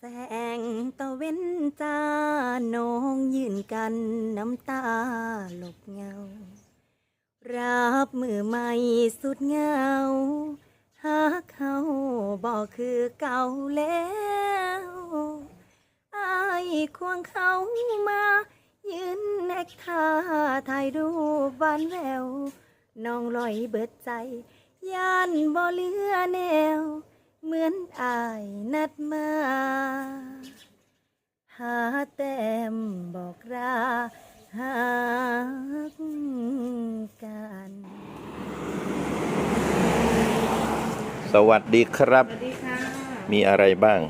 แสงตะเว้นจ้าน้องยืนกันน้ำตาหลบเงา รับมือใหม่สุดเงา หาเขาบอกคือเก่าแล้วอายควงเขามา ยืนแนกท่าถ่ายรูปบานแววน้องลอยเบิดใจ ย่านบ่เหลือแนว เหมือนอายนัดมา หาแต้มบอกราหากกันสวัสดีครับ สวัสดีค่ะมีอะไรบ้าง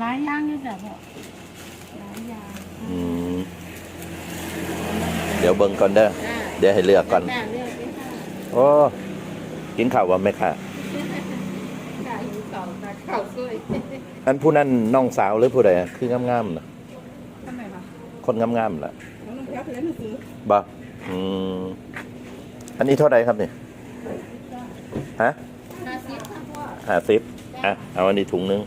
หลายอย่างอยู่จ้ะพ่อหลายอย่างอืมเดี๋ยวเบิ่งก่อนเด้อ จ้าเดี๋ยวให้เลือกก่อนแม่เลือกเลยค่ะ โอ้ กินข้าวว่าไหมค่ะค่ะอยู่ เก่าค่ะเก่าสวยอันผู้นั้นน้องสาวหรือผู้ใดอะคืองามๆนะทำไมวะคนงามๆล่ะน้องน้ำแพ้วเล่นหนังสือบ่อืมอันนี้เท่าไหร่ครับเนี่ยฮะ ห้าสิบค่ะพ่อห้าสิบอะ เอาอันนี้ถุงนึง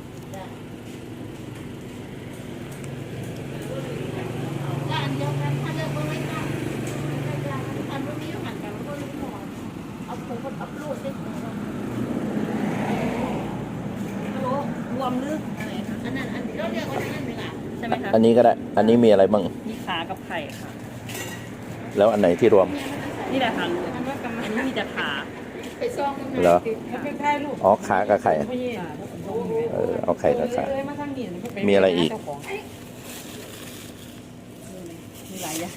แล้วอันเดียวกันถ้าเลือกบ่ไว้ก่อนอันบ่มีหันกันแล้วก็รู้หมดเอาผมก็อัพโหลดได้ของเราฮัลโหลรวม ลึกอะไรคะอันนั้นอันเราเรียกว่าอันนั้นเวลาใช่ไหมคะอันนี้ก็ได้ อันนี้มีอะไรบ้าง มีขากับไข่ค่ะ แล้วอันไหนที่รวม นี่แหละค่ะอันว่ากำอันนี้มีแต่ขาไปซ่องมันเหรอมันเป็นไข่ลูกอ๋อขากับไข่ไม่ใช่เออเอาไข่กับขาเลยมาทางนี้มีอะไรอีก มีหลายอย่าง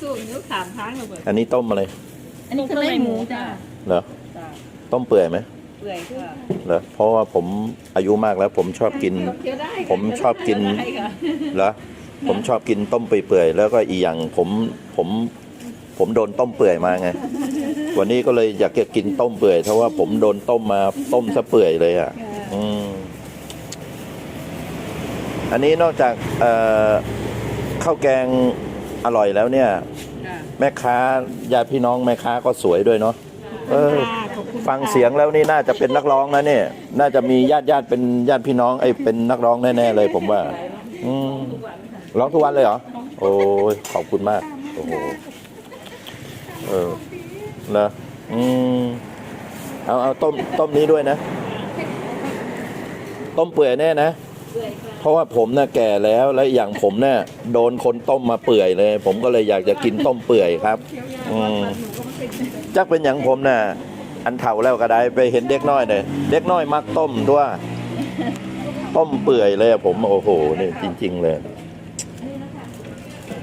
สูงนิ้วขามทางเลยเบิดอันนี้ต้มอะไร อันนี้คือไม่หมูจ้ะเหรอจ้ะต้มเปื่อยไหม เปื่อยค่ะเหรอเพราะว่าผมอายุมากแล้วผมชอบกิน เคี้ยวได้ค่ะผมชอบกิน เคี้ยวได้ค่ะเหรอผมชอบกินต้มเปื่อยๆแล้วก็อีกอย่างผมผมผมโดนต้มเปื่อยมาไง วันนี้ก็เลยอยากจะกินต้มเปื่อยเพราะว่าผมโดนต้มมาต้มซะเปื่อยเลยอะ อืมอันนี้นอกจากเอ่อข้าวแกงอร่อยแล้วเนี่ย ค่ะแม่ค้าญาติพี่น้องแม่ค้าก็สวยด้วยเนาะ เออ ฟังเสียงแล้วนี่น่าจะเป็นนักร้องนะเนี่ย น่าจะมีญาติญาติเป็นญาติพี่น้องไอ้เป็นนักร้องแน่ๆเลยผมว่า อืมร้องทุกวันเลยเหรอ โอ้ยขอบคุณมาก โอ้โห เออเหรออืมเอาเอาต้มต้มนี้ด้วยนะ ต้มเปื่อยแน่นะ เพราะว่าผมน่ะแก่แล้วและอย่างผมเนี่ยโดนคนต้มมาเปื่อยเลย ผมก็เลยอยากจะกินต้มเปื่อยครับ อืมจักเป็นอย่างผมน่ะ อันเฒ่าแล้วก็ได้ไปเห็นเด็กน้อยเลยเด็กน้อยมักต้มด้วยต้มเปื่อยเลยอะผมโอ้โหนี่จริง ๆ เลย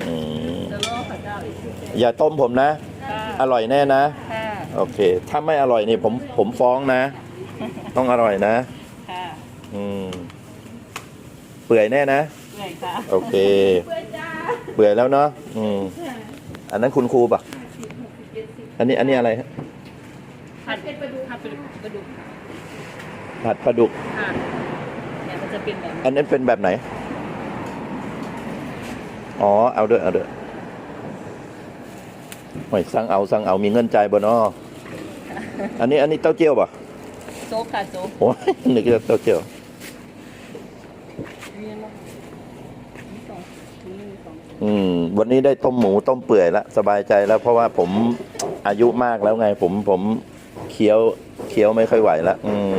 อืมจะรอข้าวเจ้าอีกอย่าต้มผมนะค่ะอร่อยแน่นะค่ะโอเค ถ้าไม่อร่อยนี่ผมผมฟ้องนะ ต้องอร่อยนะค่ะอืมเปื่อยแน่นะเปื่อยค่ะโอเค เปื่อยแล้วเนาะอืมอันนั้นคุณครูปะอันนี้อันนี้อะไรฮะ ผัดปลาดุกผัดปลาดุกปลาดุกผัดปลาดุกค่ะเนี่ยมันจะเป็นแบบนี้อันนั้นเป็นแบบไหน อ๋อ เอาด้วยเอาด้วยไม่สั่งเอาสั่งเอามีเงินใจายบ่เนาะอันนี้อันนี้เต้าเจี้ยวปะโจ๊กค่ะโจ๊กโอ้ยนึกว่าเต้าเจี้ยว มีอะไรบ้างมีสองมีหนึ่งสองอืมวันนี้ได้ต้มหมูต้มเปื่อยแล้วสบายใจแล้วเพราะว่าผมอายุมากแล้วไงผมผมเคี้ยวเคี้ยวไม่ค่อยไหวแล้วอืม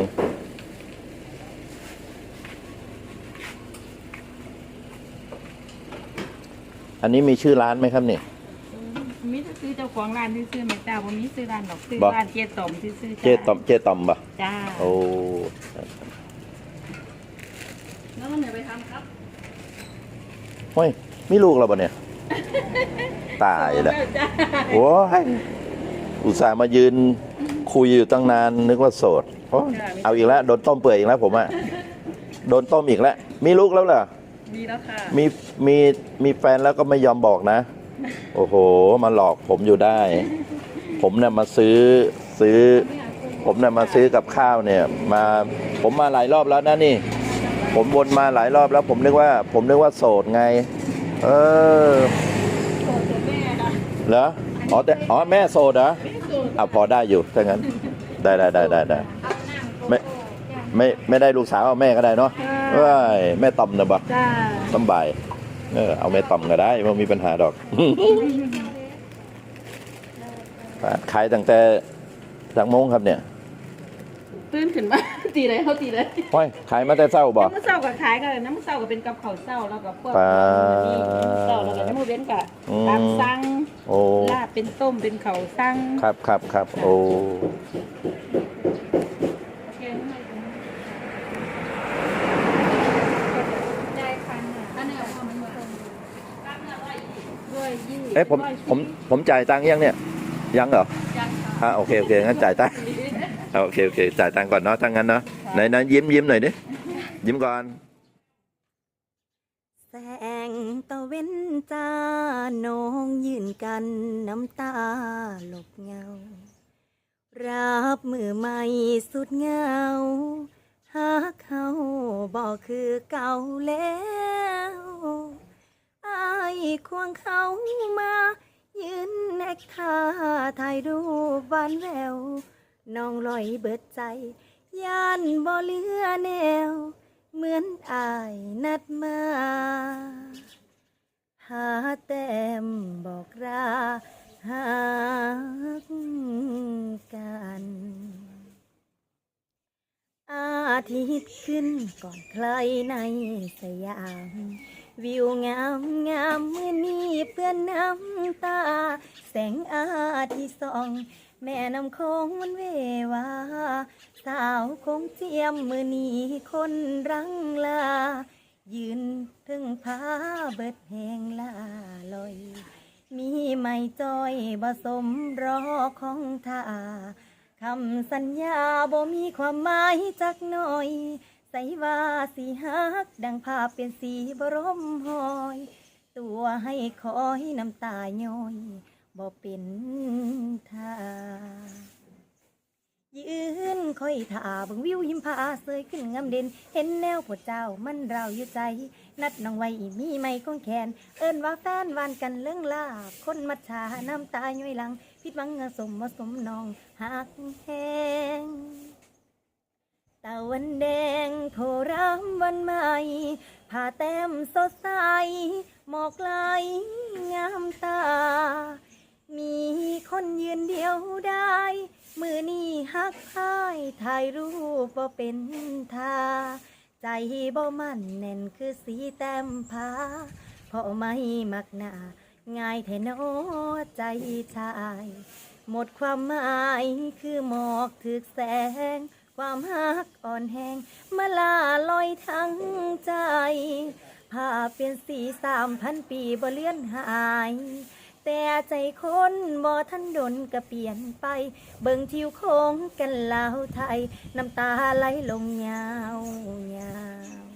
อันนี้มีชื่อร้านไหมครับเนี่ยมีแต่ซื้อเจ้าของร้านที่ซื้อไม่จ้าวันนี้ซื้อร้านดอกซื้อบ่ร้านเจ๊ต่อมที่ซื้อเจตอมเจตอมปะจ้าโอ้แล้วมันอย่าไปทำครับโอ้ยมีลูกแล้วปะเนี่ย ตายแล้วจ้าโอ้ยอุตส่าห์มายืน คุยอยู่ตั้งนานนึกว่าโสดโอ้ยเอาอีกแล้วโดนต้มเปื่อยอีกแล้วผมอะโดนต้มอีกแล้ว มีลูกแล้วเหรอ มีแล้วค่ะ มีมีมีแฟนแล้วก็ไม่ยอมบอกนะ โอ้โห มาหลอกผมอยู่ได้ ผมเนี่ยมาซื้อซื้อ ผมเนี่ยมาซื้อกับข้าวเนี่ย มาผมมาหลายรอบแล้วนะนี่ ผมวนมาหลายรอบแล้ว ผมนึกว่า ผมนึกว่าโสดไง เออโสดแต่แม่ค่ะเหรออ๋อแต่อ๋อแม่โสดเหรอ อะพอได้อยู่ถ้างั้น ได้ได้ได้ได้ได้แม่ไม่ไม่ได้ลูกสาวเอาแม่ก็ได้เนาะค่ะเอ้ยแม่ต่อมนะบ่จ้าสำบายเออเอาแม่ต่อมก็ได้ไม่มีปัญหาดอกขายตั้งแต่จากโมงครับเนี่ย ตื่นขึ้นมา ตีเลยเขาตีเลยห้อยขายมาแต่เช้าบ่น้ำมันเศร้ากับขายกันน้ำมันเศร้ากับเป็นกับข้าวเศร้าแล้วกับพวกปลานี่เศร้าแล้วก็น้ำมันเว้นกับอืมตามสั่งโอ้ลาบเป็นต้มเป็นข้าวสั่งครับครับครับโอ้ได้คันอะอันนี้เอาความเหมือนด้วยยี่เอ๊ะผมผมผมจ่ายตังค์ยังเนี่ย ยังเหรอยังค่ะอะโอเคโอเคงั้นจ่ายตังค์อะ โอเคโอเคจ่ายตังค์ก่อนเนาะถ้างั้นเนาะไหนนะยิ้มยิ้มหน่อยดิยิ้มก่อน แสงตะเว้นจ้าน้องยืนกันน้ำตาหลบเงา รับมือใหม่สุดเหงาหากเขาบอกคือเก่าแล้วอายควงเขามา ยืนแนกท่าถ่ายรูปหวานแวว น้องลอยเบิดใจ ย่านบ่เหลือแนว เหมือนอายนัดมา หาแต้มบอกราหากกันอาทิตย์ขึ้นก่อนใครในสยาม วิวงามงามมือนี้เพื่อนน้ำตา แสงอาทิตย์ส่อง แม่น้ำคงมันเววา สาวคงเจียมมือนี้คนรังลา ยืนถึงพาเบิดแหงลาลอย มีไม่จ้อยบ่สมรอของท่าคำสัญญาบ่มีความหมายจักหน่อย ใส่ว่าสีฮักดังภาพเป็นสีบรมหอย ตัวให้คอยน้ำตาย้อยบ่เป็นท่ายืนคอยท่าบิ่งวิวหิมพาเสยขึ้นงามเด่น เห็นแนวพวเจ้ามันเราอยู่ใจ นัดน้องไว้มีไม่คงแขน เอิ้นว่าแฟนวานกันเรื่องลาคนมัดชาน้ำตาย้อยหลังผิดหวังเงาสมมาสมนองหักแหง ตะวันแดงโทรามวันใหม่ผ้าแต้มสดใส หมอกไหลงามตา มีคนยืนเดียวได้ มือนี้ฮักพายถ่ายรูปบ่เป็นทา ใจบ่มั่นแน่นคือสีแต้มผาเพราะไม่มักหนาง่ายแท้โนอใจชาย หมดความหมายคือหมอกถึกแสง ความฮักอ่อนแห้งมาลาลอยทั้งใจผ้าเป็นสีสามพันปีบ่เลื่อนหาย แต่ใจคนบ่ทันดนก็เปลี่ยนไป เบิ่งทิวโค้งกันลาวไทย น้ำตาไหลลงยาวยาว